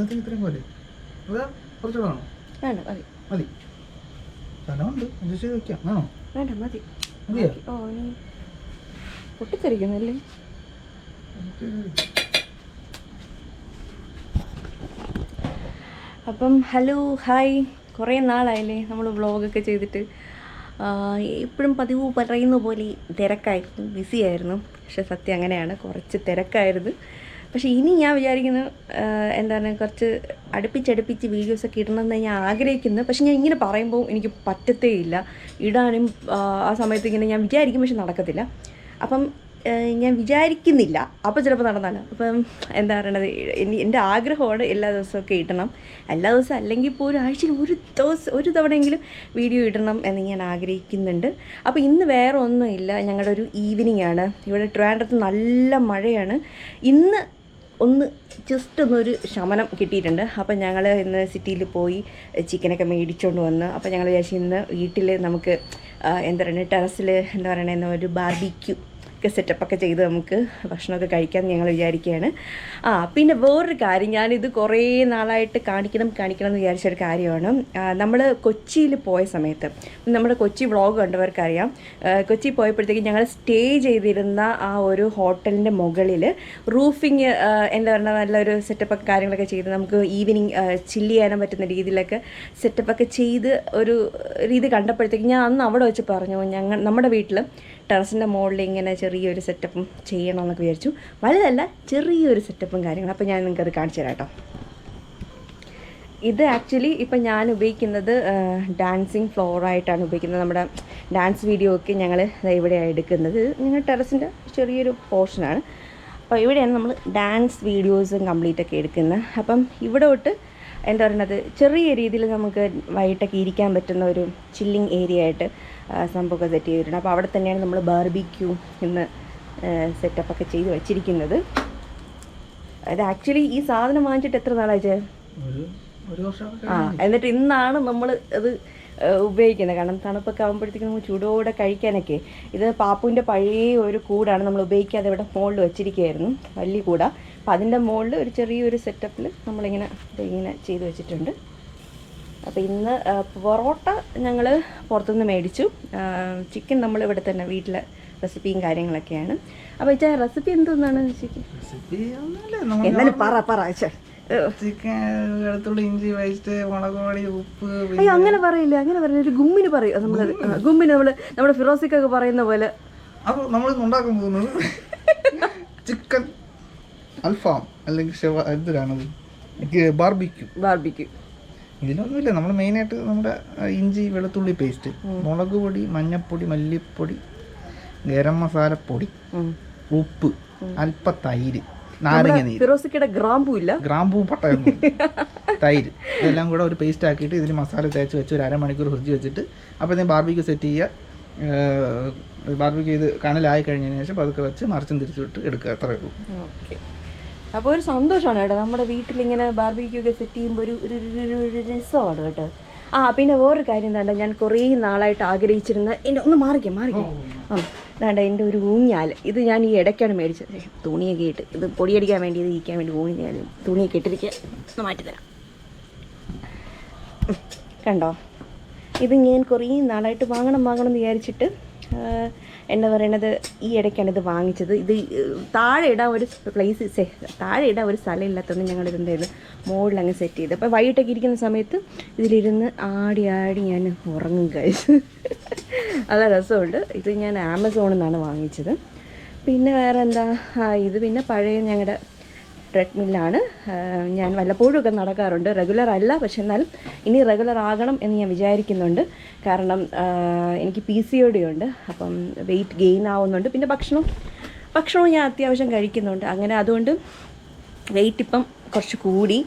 ഇന്നത്തെ ഇത്രയും പോലെ. അതാ കുറച്ചുകൂടെ വേണോ? വേണ്ട മതി. മതി. സ്ഥലമുണ്ട് അഡ്ജസ്റ്റ് ചെയ്ത് വെക്കാം വേണോ? വേണ്ട മതി. മതിയോ? ഓ ഇനി പൊട്ടിത്തെറിക്കുന്നല്ലേ? അപ്പം ഹലോ ഹായ്. കുറേ നാളായില്ലേ നമ്മൾ വ്ളോഗൊക്കെ ചെയ്തിട്ട്. എപ്പോഴും പതിവ് പറയുന്ന പോലെ തിരക്കായിരുന്നു. ബിസിയായിരുന്നു പക്ഷെ സത്യം അങ്ങനെയാണ്. കുറച്ച് തിരക്കായിരുന്നു. പക്ഷേ ഇനി ഞാൻ വിചാരിക്കുന്നു എന്താ എന്താണ് കുറച്ച് അടുപ്പിച്ചടുപ്പിച്ച് വീഡിയോസൊക്കെ ഇടണമെന്ന് ഞാൻ ആഗ്രഹിക്കുന്നു. പക്ഷെ ഞാൻ ഇങ്ങനെ പറയുമ്പോൾ എനിക്ക് പറ്റത്തേ ഇല്ല ഇടാനും ആ, സമയത്ത് ഇങ്ങനെ ഞാൻ വിചാരിക്കും പക്ഷെ നടക്കത്തില്ല. അപ്പം ഞാൻ വിചാരിക്കുന്നില്ല. അപ്പോൾ ചിലപ്പോൾ നടന്നാലോ അപ്പം എന്താ പറയണത് എന്റെ ആഗ്രഹമാണ് എല്ലാ ദിവസമൊക്കെ ഇടണം. എല്ലാ ദിവസവും അല്ലെങ്കിൽ പോലും ആഴ്ചയിൽ ഒരു ദിവസം ഒരു തവണയെങ്കിലും വീഡിയോ ഇടണം എന്ന് ഞാൻ ആഗ്രഹിക്കുന്നുണ്ട്. അപ്പോൾ ഇന്ന് വേറെ ഒന്നുമില്ല. ഞങ്ങളുടെ ഒരു ഈവനിങ് ആണ്. ഇവിടെ ട്രിവാൻഡ്രത്ത് നല്ല മഴയാണ്. ഇന്ന് ഒന്ന് ജസ്റ്റ് ഒന്നൊരു ശമനം കിട്ടിയിട്ടുണ്ട്. അപ്പം ഞങ്ങൾ ഇന്ന് സിറ്റിയിൽ പോയി ചിക്കനൊക്കെ മേടിച്ചുകൊണ്ട് വന്ന്. അപ്പം ഞങ്ങൾ വിചാരിച്ചു ഇന്ന് വീട്ടിൽ നമുക്ക് എന്താ പറയുക ടെറസിൽ എന്താ പറയണ ഒരു ബാർബിക്യൂ ഒക്കെ സെറ്റപ്പൊക്കെ ചെയ്ത് നമുക്ക് ഭക്ഷണമൊക്കെ കഴിക്കാൻ ഞങ്ങൾ വിചാരിക്കുകയാണ്. ആ പിന്നെ വേറൊരു കാര്യം ഞാനിത് കുറേ നാളായിട്ട് കാണിക്കണം കാണിക്കണം എന്ന് വിചാരിച്ചൊരു കാര്യമാണ്. നമ്മൾ കൊച്ചിയിൽ പോയ സമയത്ത് നമ്മുടെ കൊച്ചി വ്ളോഗ് കണ്ടവർക്കറിയാം. കൊച്ചി പോയപ്പോഴത്തേക്ക് ഞങ്ങൾ സ്റ്റേ ചെയ്തിരുന്ന ആ ഒരു ഹോട്ടലിന്റെ മുകളിൽ റൂഫിങ് എന്താ പറയുക നല്ലൊരു സെറ്റപ്പൊക്കെ കാര്യങ്ങളൊക്കെ ചെയ്ത് നമുക്ക് ഈവനിങ് ചില്ല് ചെയ്യാനും പറ്റുന്ന രീതിയിലൊക്കെ സെറ്റപ്പൊക്കെ ചെയ്ത് ഒരു രീതി കണ്ടപ്പോഴത്തേക്ക് ഞാൻ അന്ന് അവിടെ വെച്ച് പറഞ്ഞു ഞങ്ങൾ നമ്മുടെ വീട്ടിൽ ടെറസിന്റെ മുകളിൽ ഇങ്ങനെ ചെറിയൊരു സെറ്റപ്പും ചെയ്യണം എന്നൊക്കെ വിചാരിച്ചു. വലുതല്ല ചെറിയൊരു സെറ്റപ്പും കാര്യങ്ങളും. അപ്പോൾ ഞാൻ നിങ്ങൾക്ക് അത് കാണിച്ചു തരാം കേട്ടോ ഇത് ആക്ച്വലി ഇപ്പം ഞാൻ ഉപയോഗിക്കുന്നത് ഡാൻസിങ് ഫ്ലോറായിട്ടാണ് ഉപയോഗിക്കുന്നത്. നമ്മുടെ ഡാൻസ് വീഡിയോ ഒക്കെ ഞങ്ങൾ ഇവിടെയാണ് എടുക്കുന്നത്. ഞങ്ങൾ ടെറസിന്റെ ചെറിയൊരു പോർഷനാണ് അപ്പോൾ ഇവിടെയാണ് നമ്മൾ ഡാൻസ് വീഡിയോസും കംപ്ലീറ്റ് ഒക്കെ എടുക്കുന്നത് അപ്പം ഇവിടെ തൊട്ട് എന്താ പറയുന്നത് ചെറിയ രീതിയിൽ നമുക്ക് വൈകിട്ടൊക്കെ ഇരിക്കാൻ പറ്റുന്ന ഒരു ചില്ലിങ് ഏരിയ ആയിട്ട് സംഭവമൊക്കെ സെറ്റ് ചെയ്തിട്ടുണ്ട്. അപ്പോൾ അവിടെ തന്നെയാണ് നമ്മൾ ബാർബിക്യൂ എന്ന് സെറ്റപ്പൊക്കെ ചെയ്ത് വെച്ചിരിക്കുന്നത്. അതായത് ആക്ച്വലി ഈ സാധനം വാങ്ങിച്ചിട്ട് എത്ര നാളായി ചേ ഒരു ഒരു ആ എന്നിട്ട് ഇന്നാണ് നമ്മൾ അത് ഉപയോഗിക്കുന്നത്. കാരണം തണുപ്പൊക്കെ ആകുമ്പോഴത്തേക്കും നമുക്ക് ചൂടോടെ കഴിക്കാനൊക്കെ. ഇത് പാപ്പുവിന്റെ പഴയ ഒരു കൂടാണ് നമ്മൾ ഉപയോഗിക്കാതെ ഇവിടെ മുകളിൽ വെച്ചിരിക്കുകയായിരുന്നു. വലിയ കൂടാണ് അപ്പോൾ അതിന്റെ മുകളിൽ ഒരു ചെറിയൊരു സെറ്റപ്പിൽ നമ്മളിങ്ങനെ ഇങ്ങനെ ചെയ്ത് വെച്ചിട്ടുണ്ട്. അപ്പോൾ ഇന്ന് പൊറോട്ട ഞങ്ങൾ പുറത്തുനിന്ന് മേടിച്ചു. ചിക്കൻ നമ്മൾ ഇവിടെ തന്നെ വീട്ടിലെ റെസിപ്പിയും കാര്യങ്ങളൊക്കെയാണ്. അപ്പോൾ ഇച്ചാ റെസിപ്പി എന്തോന്നാണ് എന്നാലും പറ പറ ചിക്കൻ വെളുത്തുള്ളി ഇഞ്ചി വൈറ്റ് മുളക് പൊടി ഉപ്പ് അയ്യോ അങ്ങനെ പറയില്ല അങ്ങനെ പറയില്ല ഒരു ഗുമ്മിന് പറയും. നമ്മൾ ഗുമ്മിന് നമ്മൾ നമ്മുടെ ഫിറോസിക്കൊക്കെ പറയുന്ന പോലെ. അപ്പോൾ നമ്മൾ ഉണ്ടാക്കാൻ പോകുന്നത് ചിക്കൻ അൽഫാം അല്ലെങ്കിൽ എന്തിനാണത്? ബാർബിക്യൂ ബാർബിക്യൂ ഇതിലൊന്നുമില്ല നമ്മൾ മെയിനായിട്ട് നമ്മുടെ ഇഞ്ചി വെളുത്തുള്ളി പേസ്റ്റ് മുളക് പൊടി മഞ്ഞപ്പൊടി മല്ലിപ്പൊടി ഗരം മസാലപ്പൊടി ഉപ്പ് അല്പ തൈര് നാരങ്ങ നീര്. ഫിറോസിക്കയുടെ ഗ്രാമ്പു ഇല്ല? ഗ്രാമ്പൂ പട്ടയൊന്നും തൈര്. ഇതെല്ലാം കൂടെ ഒരു പേസ്റ്റ് ആക്കിയിട്ട് ഇതിൽ മസാല തേച്ച് വെച്ച് ഒരു അരമണിക്കൂർ ഫ്രിഡ്ജ് വെച്ചിട്ട് അപ്പോഴത്തേക്കും ബാർബിക്ക് സെറ്റ് ചെയ്യുക. ബാർബിക്ക് ഇത് കനലായി കഴിഞ്ഞതിന് ശേഷം പതുക്കെ വെച്ച് മറിച്ചും തിരിച്ചു വിട്ട് എടുക്കുക. അത്രയേ ഉള്ളൂ. ഓക്കെ. അപ്പോൾ ഒരു സന്തോഷമാണ് കേട്ടോ. നമ്മുടെ വീട്ടിലിങ്ങനെ ബാർബിക്യൂ ഒക്കെ സെറ്റ് ചെയ്യുമ്പോൾ ഒരു ഒരു രസമാണ് കേട്ടോ. ആ പിന്നെ വേറൊരു കാര്യം എന്താ ഞാൻ കുറേ നാളായിട്ട് ആഗ്രഹിച്ചിരുന്ന എന്റെ ഒന്ന് മാറിക്കാം മാറിക്കാം. ആ വേണ്ട എന്റെ ഒരു ഊഞ്ഞാൽ ഇത് ഞാൻ ഈ ഇടയ്ക്കാണ് മേടിച്ചത്. തുണിയൊക്കെ ഇട്ട് ഇത് പൊടിയടിക്കാൻ വേണ്ടി ഇത് ഇരിക്കാൻ വേണ്ടി ഊഞ്ഞാൽ തുണിയൊക്കെ ഇട്ടിരിക്കുക ഒന്ന് മാറ്റിത്തരാം കണ്ടോ? ഇത് ഞാൻ കുറേ നാളായിട്ട് വാങ്ങണം വാങ്ങണം എന്ന് വിചാരിച്ചിട്ട് ആ, എന്താ പറയണത് ഈ ഇടയ്ക്കാണ് ഇത് വാങ്ങിച്ചത്. ഇത് താഴെ ഇടാൻ ഒരു പ്ലേസ് താഴെ ഇടാൻ ഒരു സ്ഥലം ഇല്ലാത്തതുകൊണ്ട് ഞങ്ങൾ ഇതെന്തായത് മുകളിൽ അങ്ങ് സെറ്റ് ചെയ്ത്. അപ്പോൾ വൈകിട്ടൊക്കെ ഇരിക്കുന്ന സമയത്ത് ഇതിലിരുന്ന് ആടി ആടി ഞാൻ ഉറങ്ങും കഴിച്ച് നല്ല രസമുണ്ട്. ഇത് ഞാൻ ആമസോണിൽ നിന്നാണ് വാങ്ങിച്ചത്. പിന്നെ വേറെ എന്താ ഇത് പിന്നെ പഴയ ഞങ്ങളുടെ ട്രെഡ്മില്ലാണ്. ഞാൻ വല്ലപ്പോഴും ഒക്കെ നടക്കാറുണ്ട്. റെഗുലർ അല്ല പക്ഷെ എന്നാലും ഇനി റെഗുലർ ആകണം എന്ന് ഞാൻ വിചാരിക്കുന്നുണ്ട്. കാരണം എനിക്ക് പി സി ഒ ഉണ്ട് അപ്പം വെയിറ്റ് ഗെയിൻ ആവുന്നുണ്ട്. പിന്നെ ഭക്ഷണം ഭക്ഷണവും ഞാൻ അത്യാവശ്യം കഴിക്കുന്നുണ്ട്. അങ്ങനെ അതുകൊണ്ട് വെയിറ്റ് ഇപ്പം കുറച്ച് കൂടി.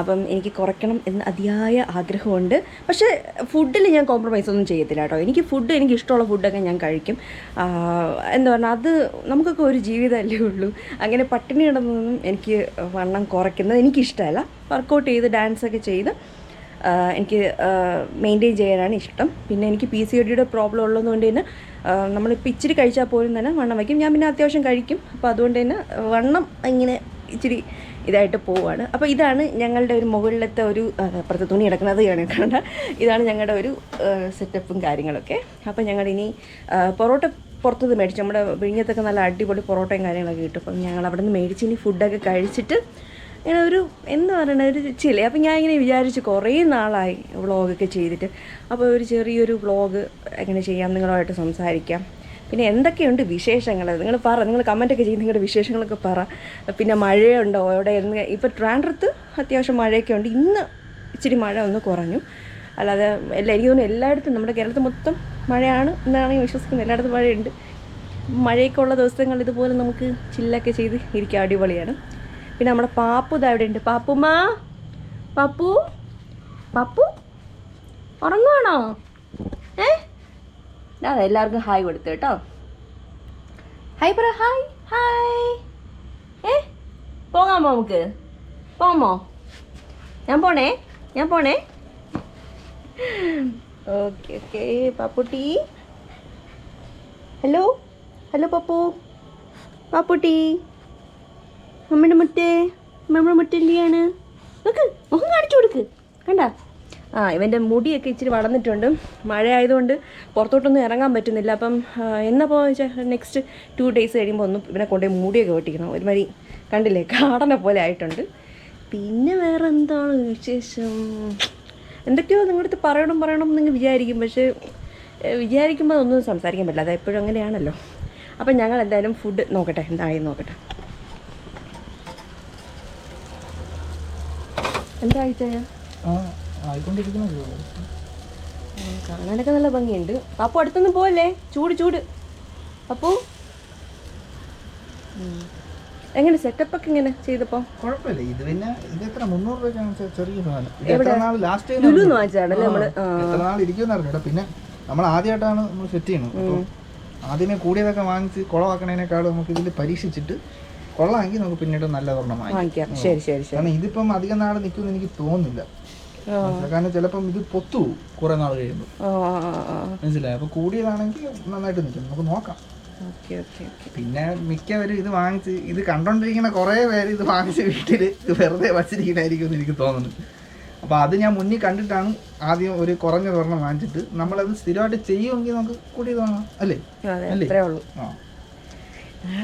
അപ്പം എനിക്ക് കുറയ്ക്കണം എന്ന് അതിയായ ആഗ്രഹമുണ്ട്. പക്ഷേ ഫുഡിൽ ഞാൻ കോംപ്രമൈസ് ഒന്നും ചെയ്യത്തില്ല കേട്ടോ. എനിക്ക് ഫുഡ് എനിക്ക് ഇഷ്ടമുള്ള ഫുഡൊക്കെ ഞാൻ കഴിക്കും. എന്താ പറഞ്ഞാൽ അത് നമുക്കൊക്കെ ഒരു ജീവിതമല്ലേ ഉള്ളൂ. അങ്ങനെ പട്ടിണി കിടന്നൊന്നും എനിക്ക് വണ്ണം കുറയ്ക്കുന്നത് എനിക്കിഷ്ടമല്ല. വർക്കൗട്ട് ചെയ്ത് ഡാൻസൊക്കെ ചെയ്ത് എനിക്ക് മെയിന്റെയിൻ ചെയ്യാനാണ് ഇഷ്ടം. പിന്നെ എനിക്ക് പി സി ഒ ഡിയുടെ പ്രോബ്ലം ഉള്ളതുകൊണ്ട് തന്നെ നമ്മൾ ഇച്ചിരി കഴിച്ചാൽ പോലും തന്നെ വണ്ണം വയ്ക്കും. ഞാൻ പിന്നെ അത്യാവശ്യം കഴിക്കും. അപ്പോൾ അതുകൊണ്ട് തന്നെ വണ്ണം ഇങ്ങനെ ഇച്ചിരി ഇതായിട്ട് പോവുകയാണ് അപ്പോൾ ഇതാണ് ഞങ്ങളുടെ ഒരു മുകളിലത്തെ ഒരു പുറത്ത് തുണി കിടക്കുന്നത് കണ്ട ഇതാണ് ഞങ്ങളുടെ ഒരു സെറ്റപ്പും കാര്യങ്ങളൊക്കെ. അപ്പോൾ ഞങ്ങളിനി പൊറോട്ട പുറത്തുനിന്ന് മേടിച്ചു. നമ്മുടെ വിഴിഞ്ഞത്തൊക്കെ നല്ല അടിപൊളി പൊറോട്ടയും കാര്യങ്ങളൊക്കെ കിട്ടും. അപ്പം ഞങ്ങൾ അവിടെ നിന്ന് മേടിച്ച് ഇനി ഫുഡൊക്കെ കഴിച്ചിട്ട് ഇങ്ങനെ ഒരു എന്ന് പറയണ ഒരു ചില അപ്പം ഞാൻ ഇങ്ങനെ വിചാരിച്ചു കുറേ നാളായി വ്ളോഗൊക്കെ ചെയ്തിട്ട്. അപ്പോൾ ഒരു ചെറിയൊരു വ്ളോഗ് എങ്ങനെ ചെയ്യാം നിങ്ങളുമായിട്ട് സംസാരിക്കാം. പിന്നെ എന്തൊക്കെയുണ്ട് വിശേഷങ്ങൾ? നിങ്ങൾ പറ നിങ്ങൾ കമന്റൊക്കെ ചെയ്ത് നിങ്ങളുടെ വിശേഷങ്ങളൊക്കെ പറ. പിന്നെ മഴയുണ്ടോ അവിടെ? എന്ന് ഇപ്പോൾ ട്രാൻഡ്രത്ത് അത്യാവശ്യം മഴയൊക്കെ ഉണ്ട്. ഇന്ന് ഇച്ചിരി മഴ ഒന്ന് കുറഞ്ഞു. അല്ലാതെ എല്ലാ എനിക്ക് തോന്നുന്നു എല്ലായിടത്തും നമ്മുടെ കേരളത്തിൽ മൊത്തം മഴയാണ് എന്നാണ് ഞാൻ വിശ്വസിക്കുന്നത്. എല്ലായിടത്തും മഴയുണ്ട്. മഴയൊക്കെ ഉള്ള ദിവസങ്ങൾ ഇതുപോലെ നമുക്ക് ചില്ലൊക്കെ ചെയ്ത് ഇരിക്കുക അടിപൊളിയാണ്. പിന്നെ നമ്മുടെ പാപ്പു ഇതാ ഇവിടെ ഉണ്ട്. പാപ്പുമാ പപ്പു പപ്പു ഉറങ്ങുവാണോ? ഏ? ദാ എല്ലാവർക്കും ഹായ് കൊടുത്തു കേട്ടോ. ഹായ് പറ ഹായ് ഹായ്. ഏ? പോകാമോ നമുക്ക്? പോമോ ഞാൻ പോണേ ഞാൻ പോണേ. Okay okay Papputty. Hello hello Pappu. Papputty. നമ്മുടെ മുറ്റേ നമ്മുടെ മുറ്റെന്തിയാണ് നോക്ക് മുഖം കാണിച്ചു കൊടുക്ക്. കണ്ട? ആ ഇവന്റെ മുടിയൊക്കെ ഇച്ചിരി വളർന്നിട്ടുണ്ട്. മഴ ആയതുകൊണ്ട് പുറത്തോട്ടൊന്നും ഇറങ്ങാൻ പറ്റുന്നില്ല. അപ്പം എന്നാ പോകാന്ന് വെച്ചാൽ നെക്സ്റ്റ് ടു ഡേയ്സ് കഴിയുമ്പോൾ ഒന്ന് ഇവനെ കൊണ്ടുപോയി മുടിയൊക്കെ വെട്ടിക്കണം. ഒരുമാതിരി കണ്ടില്ലേ കാടനെ പോലെ ആയിട്ടുണ്ട്. പിന്നെ വേറെ എന്താണ് വിശേഷം? എന്തൊക്കെയോ നിങ്ങളുടെ അടുത്ത് പറയണം പറയണം എന്ന് വിചാരിക്കും. പക്ഷേ വിചാരിക്കുമ്പോൾ ഒന്നും സംസാരിക്കാൻ പറ്റില്ല. അത് എപ്പോഴും അങ്ങനെയാണല്ലോ. അപ്പം ഞങ്ങൾ എന്തായാലും ഫുഡ് നോക്കട്ടെ. എന്തായി നോക്കട്ടെ. എന്താ അയച്ചാ ആ ആയിക്കൊണ്ടിരിക്കുന്നത് കാണാനൊക്കെ നല്ല ഭംഗിയുണ്ട്. അപ്പൊ അടുത്തൊന്നും പോവല്ലേ? ചൂട് ചൂട്. അപ്പൊ എങ്ങനെ സെറ്റപ്പ് ഒക്കെ ഇങ്ങനെ ചെയ്തപ്പോ? കുഴപ്പമില്ല. ഇത് പിന്നെ ഇത് എത്ര? മുന്നൂറ് രൂപയ്ക്കാണ് ചെ- ചെറിയ സാധനം. ഇത് എത്ര നാൾ ലാസ്റ്റ് നമ്മൾ? ആ. എത്ര നാൾ ഇരിക്കുമെന്ന് അറിഞ്ഞൂടാ. പിന്നെ നമ്മൾ ആദ്യമായിട്ടാണ് നമ്മൾ സെറ്റ് ചെയ്യുന്നത്. അപ്പോൾ ആദ്യമേ കൂടിയതൊക്കെ വാങ്ങിച്ച് കുളമാക്കണേനേക്കാളും നമുക്ക് ഇതിൽ പരീക്ഷിച്ചിട്ട് കൊള്ളാമെങ്കിൽ നമുക്ക് പിന്നീട് നല്ല ഒരെണ്ണം വാങ്ങിക്കാം. വാങ്ങിക്കാം. ശരി ശരി ശരി. കാരണം ഇതിപ്പം അധികം നാൾ നിൽക്കുമെന്ന് എനിക്ക് തോന്നുന്നില്ല. കാരണം ചിലപ്പം ഇത് പൊത്തു കുറെ നാൾ കഴിയുമ്പോൾ മനസ്സിലായി? അപ്പൊ കൂടിയതാണെങ്കിൽ നന്നായിട്ട് നിൽക്കും. നമുക്ക് നോക്കാം. പിന്നെ മിക്കവരും ഇത് വാങ്ങിച്ച് ഇത് കണ്ടോണ്ടിരിക്കുന്ന കുറെ പേര് ഇത് വാങ്ങിച്ച് വീട്ടിൽ ഇത് വെറുതെ വച്ചിരിക്കണായിരിക്കും എന്ന് എനിക്ക് തോന്നുന്നു. അപ്പോൾ അത് ഞാൻ മുന്നിൽ കണ്ടിട്ടാണ് ആദ്യം ഒരു കുറഞ്ഞ ഒരെണ്ണം വാങ്ങിച്ചിട്ട് നമ്മളത് സ്ഥിരമായിട്ട് ചെയ്യുമെങ്കിൽ നമുക്ക് കൂടി വാങ്ങാം. അല്ലേ? അല്ലേ? ഉള്ളൂ. ആ.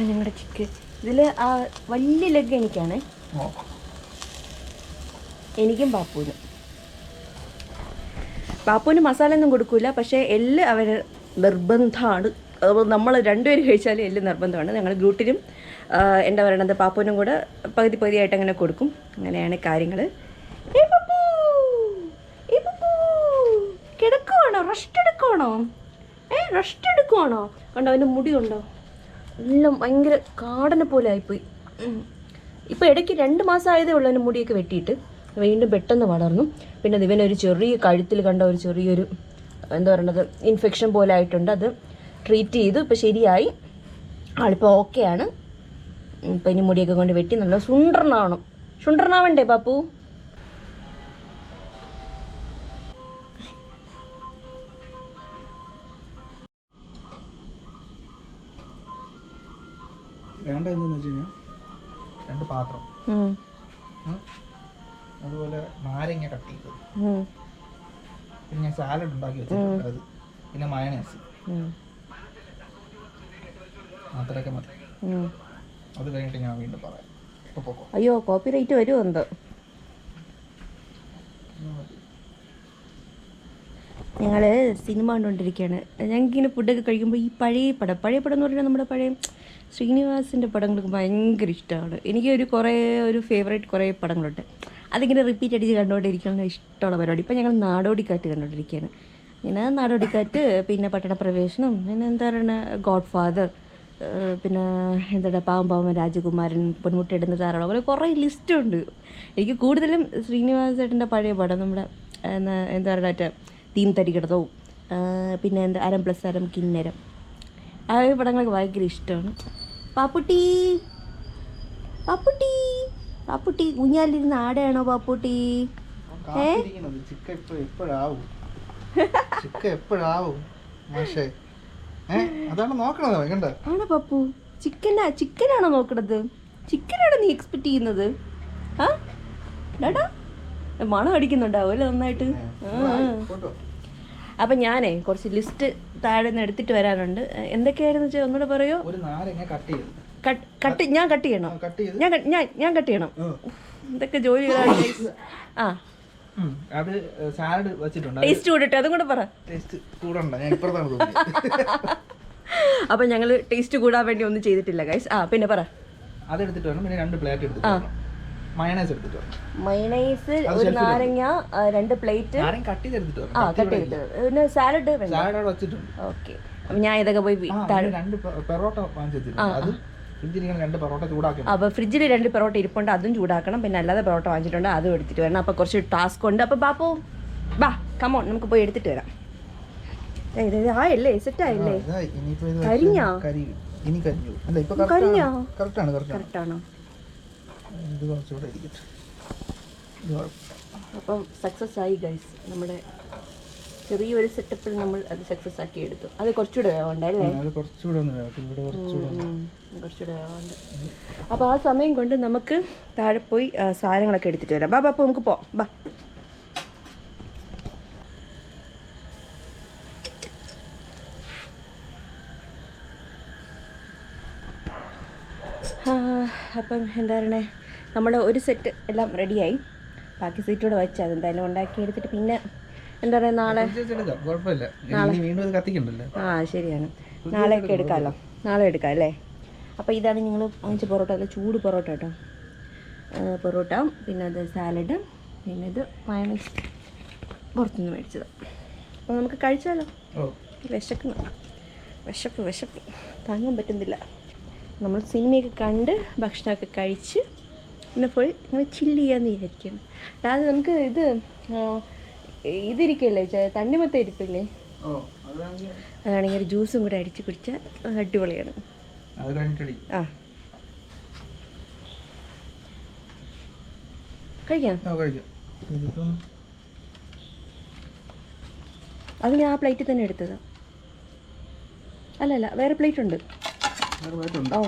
ഞങ്ങളുടെ ചിക്ക്. ഇതിൽ ആ വലിയ ലെഗ് എനിക്കാണ്. എനിക്കും പാപ്പുവിനും പാപ്പുവിന് മസാല ഒന്നും കൊടുക്കൂല പക്ഷേ എല്ല് അവർ നിർബന്ധമാണ് നമ്മൾ രണ്ടുപേരും കഴിച്ചാൽ എല്ല് നിർബന്ധമാണ്. ഞങ്ങൾ ഗ്രൂട്ടിനും എന്താ പറയണത് പാപ്പുവിനും കൂടെ പകുതി പകുതിയായിട്ട് അങ്ങനെ കൊടുക്കും. അങ്ങനെയാണ് കാര്യങ്ങൾ കിടക്കുവാണോ? റെസ്റ്റ് എടുക്കുവാണോ? ഏ റെസ്റ്റ് എടുക്കുവാണോ? കണ്ടോ അവന്റെ മുടി ഉണ്ടോ എല്ലാം ഭയങ്കര കാടനെ പോലെ ആയിപ്പോയി. ഇപ്പൊ ഇപ്പോൾ ഇടയ്ക്ക് രണ്ട് മാസം ആയതേ ഉള്ളൂ അവന്റെ മുടിയൊക്കെ വെട്ടിയിട്ട്. വീണ്ടും പെട്ടെന്ന് വളർന്നു. പിന്നെ ഇവൻ ഒരു ചെറിയ കഴുത്തിൽ കണ്ട ഒരു ചെറിയൊരു എന്താ പറയണത് ഇൻഫെക്ഷൻ പോലെ ആയിട്ടുണ്ട്. അത് ട്രീറ്റ് ചെയ്തു. ഇപ്പോൾ ശരിയായി. ആളിപ്പോൾ ഓക്കെയാണ് ഇപ്പം ഇനി മുടിയൊക്കെ കൊണ്ട് വെട്ടി നല്ല സുണ്ടർണാവണം സുണ്ടർണാവണ്ടേ പാപ്പു? വേണ്ട എന്താണെന്ന് വെച്ച് കഴിഞ്ഞാൽ രണ്ട് പാത്രം. അതുപോലെ നാരങ്ങ കട്ട് ചെയ്തത് പിന്നെ ഞാൻ സാലഡ് ഉണ്ടാക്കി വെച്ചിട്ടുണ്ട്. അത് പിന്നെ മയണേസ്. അത്രയൊക്കെ മതി. അത് കഴിഞ്ഞിട്ട് ഞാൻ വീണ്ടും പറയാം. അയ്യോ കോപ്പി റേറ്റ് വരുമോ എന്തോ? ഞങ്ങൾ സിനിമ കണ്ടുകൊണ്ടിരിക്കുകയാണ് ഞങ്ങൾക്കിങ്ങനെ ഫുഡൊക്കെ കഴിക്കുമ്പോൾ ഈ പഴയ പടം പഴയ പടം എന്ന് പറഞ്ഞാൽ നമ്മുടെ പഴയ ശ്രീനിവാസിന്റെ പടങ്ങൾക്ക് ഭയങ്കര ഇഷ്ടമാണ് എനിക്ക് ഒരു കുറേ ഒരു ഫേവറേറ്റ് കുറേ പടങ്ങളുണ്ട്. അതിങ്ങനെ റിപ്പീറ്റ് അടിച്ച് കണ്ടുകൊണ്ടിരിക്കുന്ന ഇഷ്ടമുള്ള പരിപാടി. ഇപ്പം ഞങ്ങൾ നാടോടിക്കാറ്റ് കണ്ടുകൊണ്ടിരിക്കുകയാണ്. പിന്നെ നാടോടിക്കാറ്റ് പിന്നെ പട്ടണപ്രവേശനം പിന്നെ എന്താ പറയുക ഗോഡ് ഫാദർ പിന്നെ എന്താ പാവം പാവം രാജകുമാരൻ പൊന്മുട്ടയിടുന്ന താരാളം അങ്ങനെ കുറേ ലിസ്റ്റുണ്ട് എനിക്ക് കൂടുതലും ശ്രീനിവാസേട്ടന്റെ പഴയ പടം നമ്മുടെ എന്താ പറയുക മറ്റേ തീം തരികിടതവും പിന്നെ എന്താ അരം പ്ലസ് അരം കിന്നരം. ആ പടങ്ങളൊക്കെ ഭയങ്കര ഇഷ്ടമാണ്. പാപ്പുട്ടി പാപ്പുട്ടി. പാപ്പുട്ടി ഊഞ്ഞാലിരുന്ന് ആടെയാണോ പാപ്പുട്ടി ഏ? ആണോ പപ്പു? ചിക്കനാ ചിക്കനാണോ നോക്കണത്? ചിക്കനാണോ നീ എക്സ്പെക്ട് ചെയ്യുന്നത്? ആ? ഡാടാ മണം നന്നായിട്ട്? അപ്പം ഞാനേ കുറച്ച് ലിസ്റ്റ് താഴെ നിന്ന് എടുത്തിട്ട് വരാനുണ്ട്. എന്തൊക്കെയായിരുന്നു ഒന്നുകൂടെ പറയോ? ഒരു നാരങ്ങ കട്ട് കട്ട് ഞാൻ കട്ട് ചെയ്യണം. ഞാൻ ഞാൻ ഞാൻ കട്ട് ചെയ്യണം. ഇതൊക്കെ ജോലികളാണ് guys. ആ. അത് സാലഡ് വെച്ചിട്ടുണ്ട്. ടേസ്റ്റ് കൂടട്ടെ അതും കൂടെ പറ. ടേസ്റ്റ് കൂടണ്ട ഞാൻ ഇപ്പുറത്താണ് തോന്നിയത്. അപ്പം ഞങ്ങൾ ടേസ്റ്റ് കൂടാൻ വേണ്ടി ഒന്നും ചെയ്തിട്ടില്ല ഗൈസ് ആ പിന്നെ പറ. അതെടുത്തിട്ട് വേണം പിന്നെ രണ്ട് പ്ലേറ്റ് എടുത്തിട്ട് വേണം മയണൈസ് എടുത്തിട്ട് മൈനൈസ് ഒരു നാരങ്ങ രണ്ട് പ്ലേറ്റ് കട്ട് ചെയ്തെടുത്തിട്ട് ആ കട്ട് ചെയ്ത്. പിന്നെ സാലഡ് സാലഡ് വെച്ചിട്ടുണ്ട്. ഓക്കെ ഞാൻ ഇതൊക്കെ പോയി രണ്ട് പെറോട്ട വാങ്ങിച്ചിട്ടുണ്ട് അത് അപ്പോൾ ഫ്രിഡ്ജിൽ രണ്ട് പൊറോട്ട ഇരിപ്പുണ്ട് അതും ചൂടാക്കണം. പിന്നെ അല്ലാതെ പൊറോട്ട വാങ്ങിച്ചിട്ടുണ്ട് അതും എടുത്തിട്ട് വരണം. അപ്പോൾ കുറച്ച് ടാസ്ക് ഉണ്ട്. അപ്പോൾ ബാപ്പു ബാ കമോൺ നമുക്ക് പോയി എടുത്തിട്ട് വരാം. ആയല്ലേ സെറ്റ് ആയല്ലേ? കരിഞ്ഞോ? കരിഞ്ഞു. കറക്റ്റാണോ. അപ്പം സക്സസ് ആയി ഗൈസ് നമ്മുടെ ചെറിയൊരു സെറ്റപ്പിൽ നമ്മൾ അത് സക്സസ് ആക്കി എടുത്തു. അത് കുറച്ചുകൂടെ വേണ്ട അല്ലേ? അത് കുറച്ചുകൂടെ കുറച്ചുകൂടെ അപ്പോൾ ആ സമയം കൊണ്ട് നമുക്ക് താഴെ പോയി സാധനങ്ങളൊക്കെ എടുത്തിട്ട് വരാം. ബാ ബാ അപ്പോൾ നമുക്ക് പോവാം. ബാ. അപ്പം എന്താ പറയണേ? നമ്മുടെ ഒരു സെറ്റ് എല്ലാം റെഡിയായി ബാക്കി സീറ്റോടെ വെച്ചാൽ അതെന്തായാലും ഉണ്ടാക്കി എടുത്തിട്ട് പിന്നെ എന്താ പറയുക നാളെ? ആ ശരിയാണ്. നാളെയൊക്കെ എടുക്കാമല്ലോ നാളെ എടുക്കാം അല്ലേ? അപ്പോൾ ഇതാണ് ഞങ്ങൾ വാങ്ങിച്ച പൊറോട്ട. അല്ല ചൂട് പൊറോട്ട കേട്ടോ. പൊറോട്ട പിന്നെ അത് സാലഡ് പിന്നെ ഇത് മയണൈസ് പുറത്തുനിന്ന് മേടിച്ചത്. അപ്പോൾ നമുക്ക് കഴിച്ചാലോ? വിശക്കുന്നു. വിശപ്പ് വിശപ്പ്. താങ്ങാൻ പറ്റുന്നില്ല. നമ്മൾ സിനിമയൊക്കെ കണ്ട് ഭക്ഷണമൊക്കെ കഴിച്ച് പിന്നെ പോയി ഇങ്ങനെ ചില്ല് ചെയ്യാന്ന് വിചാരിക്കുന്നു അതായത് നമുക്ക് ഇത് ഇതിരിക്കല്ലേ? തണ്ണിമത്തം ഇരിപ്പില്ലേ? അതാണെങ്കിൽ ഒരു ജ്യൂസും കൂടെ അടിച്ച് കുടിച്ചാൽ അടിപൊളിയാണ്. ആ. കഴിക്കാം? അത് ഞാൻ ആ പ്ലേറ്റിൽ തന്നെ എടുത്തത്. അല്ലല്ല അല്ല വേറെ പ്ലേറ്റ് ഉണ്ട് ഓ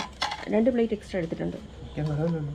രണ്ട് പ്ലേറ്റ് എക്സ്ട്രാ എടുത്തിട്ടുണ്ട് കഴിക്കാൻ വരാമല്ലോ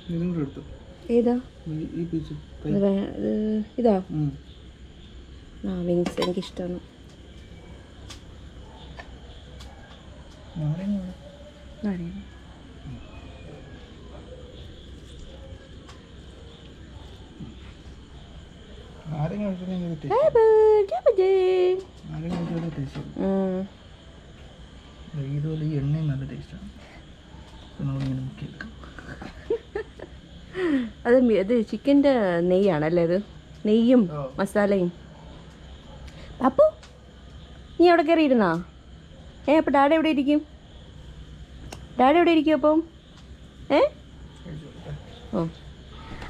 bye. ഇതാ? ഒഴിച്ചാൽ ടേസ്റ്റ് ഉം. ഇതുപോലെ ഈ എണ്ണയും നല്ല ടേസ്റ്റാണ് നമ്മളിങ്ങനെ മുക്കിയെടുക്കാം അത് ഇത് ചിക്കന്റെ നെയ്യാണല്ലേ അത്? നെയ്യും മസാലയും. അപ്പു നീ അവിടെ കയറിയിരുന്നാ? ഏ അപ്പം ഡാഡ എവിടെ ഇരിക്കും? ഡാഡി എവിടെ ഇരിക്കും അപ്പം? ഏ? ഓ.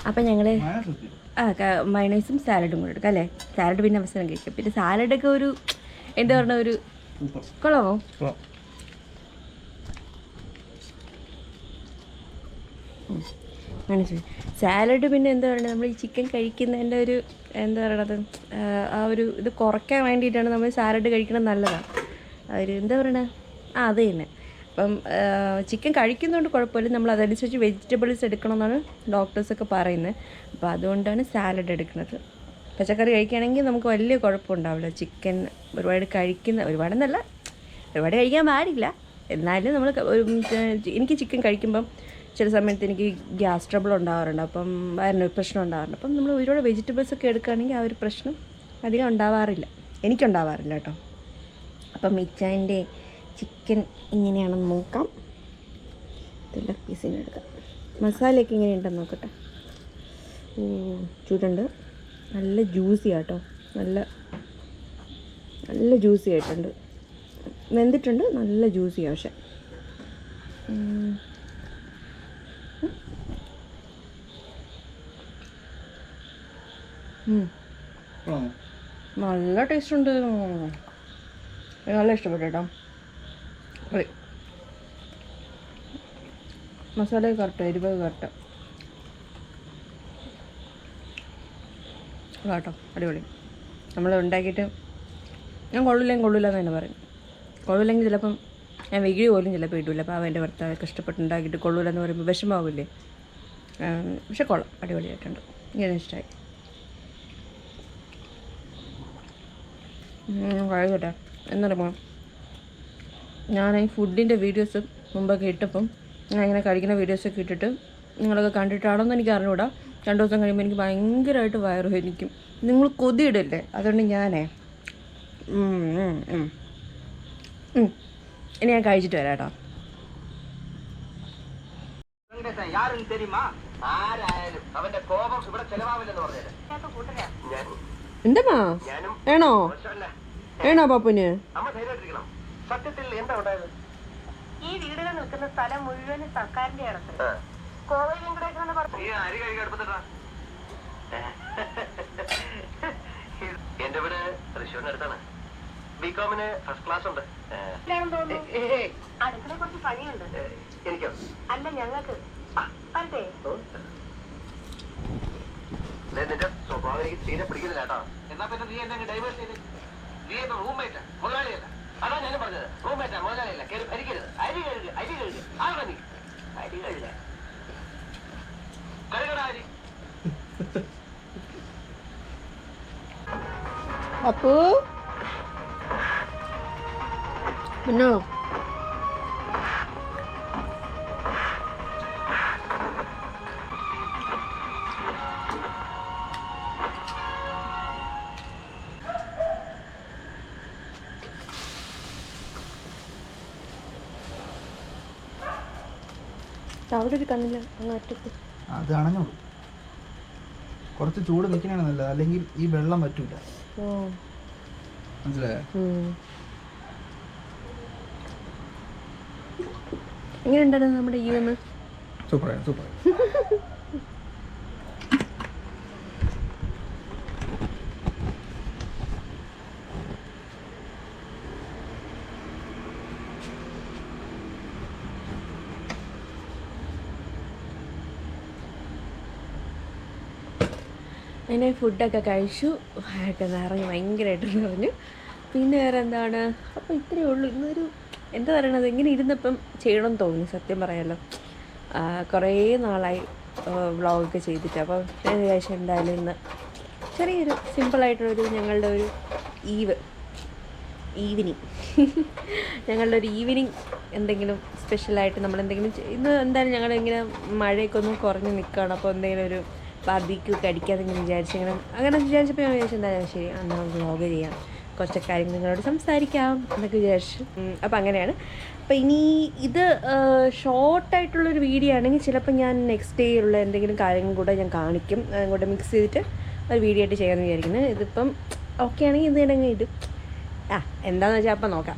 അപ്പം ഞങ്ങൾ ആ മയണൈസും സാലഡും കൂടെ എടുക്കാം അല്ലേ? സാലഡ് പിന്നെ അവസരം കഴിക്കാം. പിന്നെ സാലഡൊക്കെ ഒരു എന്താ പറഞ്ഞ ഒരു കൊള്ളാമോ? കൊള്ളാമോ മനസ്സിലായി സാലഡ് പിന്നെ എന്താ പറയുക നമ്മൾ ഈ ചിക്കൻ കഴിക്കുന്നതിന്റെ ഒരു എന്താ പറയണത് ആ, ഒരു ഇത് കുറയ്ക്കാൻ വേണ്ടിയിട്ടാണ് നമ്മൾ സാലഡ് കഴിക്കുന്നത് നല്ലതാണ്. അവർ എന്താ പറയണത് ആ അത് തന്നെ. അപ്പം ചിക്കൻ കഴിക്കുന്നതുകൊണ്ട് കുഴപ്പമില്ല നമ്മൾ അതനുസരിച്ച് വെജിറ്റബിൾസ് എടുക്കണമെന്നാണ് ഡോക്ടേഴ്സൊക്കെ പറയുന്നത്. അപ്പോൾ അതുകൊണ്ടാണ് സാലഡ് എടുക്കുന്നത്. പച്ചക്കറി കഴിക്കുകയാണെങ്കിൽ നമുക്ക് വലിയ കുഴപ്പമുണ്ടാവില്ല ചിക്കൻ ഒരുപാട് കഴിക്കുന്ന ഒരുപാടെന്നല്ല ഒരുപാട് കഴിക്കാൻ പാടില്ല. എന്നാലും നമ്മൾ എനിക്ക് ചിക്കൻ കഴിക്കുമ്പം ചില സമയത്ത് എനിക്ക് ഗ്യാസ് ട്രബിൾ ഉണ്ടാവാറുണ്ട്. അപ്പം വയറിന് പ്രശ്നം ഉണ്ടാവാറുണ്ട്. അപ്പം നമ്മൾ ഒരുപാട് വെജിറ്റബിൾസ് ഒക്കെ എടുക്കുകയാണെങ്കിൽ ആ ഒരു പ്രശ്നം അധികം ഉണ്ടാവാറില്ല. എനിക്കുണ്ടാവാറില്ല കേട്ടോ. അപ്പം മിച്ചാന്റെ ചിക്കൻ ഇങ്ങനെയാണെന്ന് നോക്കാം. ഇതെല്ലാം പീസിന് എടുക്കാം. മസാലയൊക്കെ ഇങ്ങനെയുണ്ടെന്ന് നോക്കട്ടെ. ഓ ചൂടുണ്ട്. നല്ല ജ്യൂസി ആട്ടോ. നല്ല നല്ല ജ്യൂസി ആയിട്ടുണ്ട്. വെന്തിട്ടുണ്ട്. നല്ല ജ്യൂസിയാണ് പക്ഷെ. നല്ല ടേസ്റ്റ് ഉണ്ട്. നല്ല ഇഷ്ടപ്പെട്ടു കേട്ടോ. മസാല കറക്റ്റ് എരിവ് കറക്റ്റ് കേട്ടോ അടിപൊളി. നമ്മൾ ഉണ്ടാക്കിയിട്ട് ഞാൻ കൊള്ളില്ലെങ്കിൽ കൊള്ളില്ല എന്ന് തന്നെ പറയും. കൊള്ളില്ലെങ്കിൽ ചിലപ്പം ഞാൻ വീഡിയോ പോലും ചിലപ്പോൾ ഇടില്ല അപ്പോൾ അവന്റെ ഭർത്താവൊക്കെ ഇഷ്ടപ്പെട്ട് ഉണ്ടാക്കിയിട്ട് കൊള്ളൂല എന്ന് പറയുമ്പോൾ വിഷമാവില്ലേ? പക്ഷെ കൊള്ളാം. അടിപൊളിയായിട്ടുണ്ട്. ഇങ്ങനെ ഇഷ്ടമായി കഴിയട്ടെ എന്നറിയുമോ ഞാൻ ഈ ഫുഡിന്റെ വീഡിയോസ് മുമ്പൊക്കെ ഇട്ടപ്പം ഞാൻ ഇങ്ങനെ കഴിക്കുന്ന വീഡിയോസൊക്കെ ഇട്ടിട്ട് നിങ്ങളൊക്കെ കണ്ടിട്ടാണോന്ന് എനിക്ക് അറിഞ്ഞൂടാ. രണ്ട് ദിവസം കഴിയുമ്പോൾ എനിക്ക് ഭയങ്കരമായിട്ട് വയറ് വേദനിക്കും നിങ്ങൾ കൊതിയിടല്ലേ? അതുകൊണ്ട് ഞാനേ. ഇനി ഞാൻ കഴിച്ചിട്ട് വരാം കേട്ടോ ആരായാലും അവന്റെ കോപം ഇവിടെ ചെലവാവില്ലെന്ന് പറഞ്ഞത് ഞാൻ എന്താ ഞാനും വേണോ പാപ്പുന് സത്യത്തിൽ എന്താ ഉണ്ടായത്? ഈ വീടുകൾ നിൽക്കുന്ന സ്ഥലം മുഴുവൻ സർക്കാരിന്റെ ആണ് ആ. വെങ്കടേശൻ എന്ന് പറഞ്ഞു എന്റെ വീട് തൃശ്ശൂരിന് അടുത്താണ്. ബികോമിന് ഫസ്റ്റ് ക്ലാസ് ഉണ്ട്. അടുക്കളെ കുറച്ച് പണിയുണ്ട്. എനിക്കോ? അല്ല ഞങ്ങൾക്ക്. അതെ നിന്റെ സ്വഭാവം എനിക്ക് തീരെ പിടിക്കുന്നില്ല കേട്ടോ. എന്നാ പിന്നെ നീ എന്നെ ഡൈവേഴ്സ് ചെയ്ത്? നീ എന്റെ റൂംമേറ്റാ മുതലാളിയല്ല അതാ ഞാനും പറഞ്ഞത് റൂംമേറ്റാ മുതലാളിയല്ല കയറി ഭരിക്കരുത് അരി കഴുകുക അരി കഴുകുക ആളെ നീ അരി കഴുകുക കഴുകടാ അരി അപ്പു പിന്നോ അവിടെ ഒരു കണ്ണില്ല. അങ്ങ് അറ്റത്ത്. അത് അണഞ്ഞോളൂ. കുറച്ച് ചൂട് നിൽക്കണതാണ് നല്ലത്. അല്ലെങ്കിൽ ഈ വെള്ളം പറ്റൂല ഓ. മനസ്സിലായോ? ഉം. നമ്മുടെ ഈ ഒന്ന്? സൂപ്പറായി സൂപ്പർ അങ്ങനെ ഫുഡൊക്കെ കഴിച്ചു. ഒക്കെ നിറഞ്ഞു ഭയങ്കരമായിട്ട് നിറഞ്ഞു പിന്നെ വേറെ എന്താണ് അപ്പോൾ ഇത്രയേ ഉള്ളൂ. ഇന്നൊരു എന്താ പറയണത്? ഇങ്ങനെ ഇരുന്നപ്പം ചെയ്യണം തോന്നി. സത്യം പറയാമല്ലോ കുറേ നാളായി വ്ളോഗൊക്കെ ചെയ്തിട്ട്. അപ്പോൾ ഞാൻ വിചാരിച്ചു എന്തായാലും ഇന്ന് ചെറിയൊരു സിമ്പിളായിട്ടുള്ളൊരു ഞങ്ങളുടെ ഒരു ഈവ് ഈവനിങ് ഞങ്ങളുടെ ഒരു ഈവനിങ് എന്തെങ്കിലും സ്പെഷ്യലായിട്ട് നമ്മൾ എന്തെങ്കിലും ഇന്ന് എന്തായാലും ഞങ്ങളിങ്ങനെ മഴയൊക്കെ ഒന്ന് കുറഞ്ഞ് നിൽക്കുകയാണ് അപ്പോൾ എന്തെങ്കിലും ഒരു ബാർബിക്യൂ ഒക്കെ അടിക്കാതെങ്ങനെ വിചാരിച്ചു ഇങ്ങനെ അങ്ങനെ വിചാരിച്ചപ്പോൾ ഞാൻ വിചാരിച്ചു എന്തായാലും ശരി എന്നാൽ വ്ളോഗ് ചെയ്യാം. കുറച്ച് കാര്യങ്ങൾ നിങ്ങളോട് സംസാരിക്കാം എന്നൊക്കെ വിചാരിച്ചു. അപ്പം അങ്ങനെയാണ്. അപ്പോൾ ഇനി ഇത് ഷോർട്ടായിട്ടുള്ളൊരു വീഡിയോ ആണെങ്കിൽ ചിലപ്പോൾ ഞാൻ നെക്സ്റ്റ് ഡേ ഉള്ള എന്തെങ്കിലും കാര്യങ്ങൾ കൂടെ ഞാൻ കാണിക്കും. കൂടെ മിക്സ് ചെയ്തിട്ട് ഒരു വീഡിയോ ആയിട്ട് ചെയ്യാമെന്ന് വിചാരിക്കുന്നത് ഇതിപ്പം ഓക്കെ ആണെങ്കിൽ ഇത് ഇടങ്ങി ഇടും. ആ എന്താണെന്ന് വെച്ചാൽ അപ്പം നോക്കാം.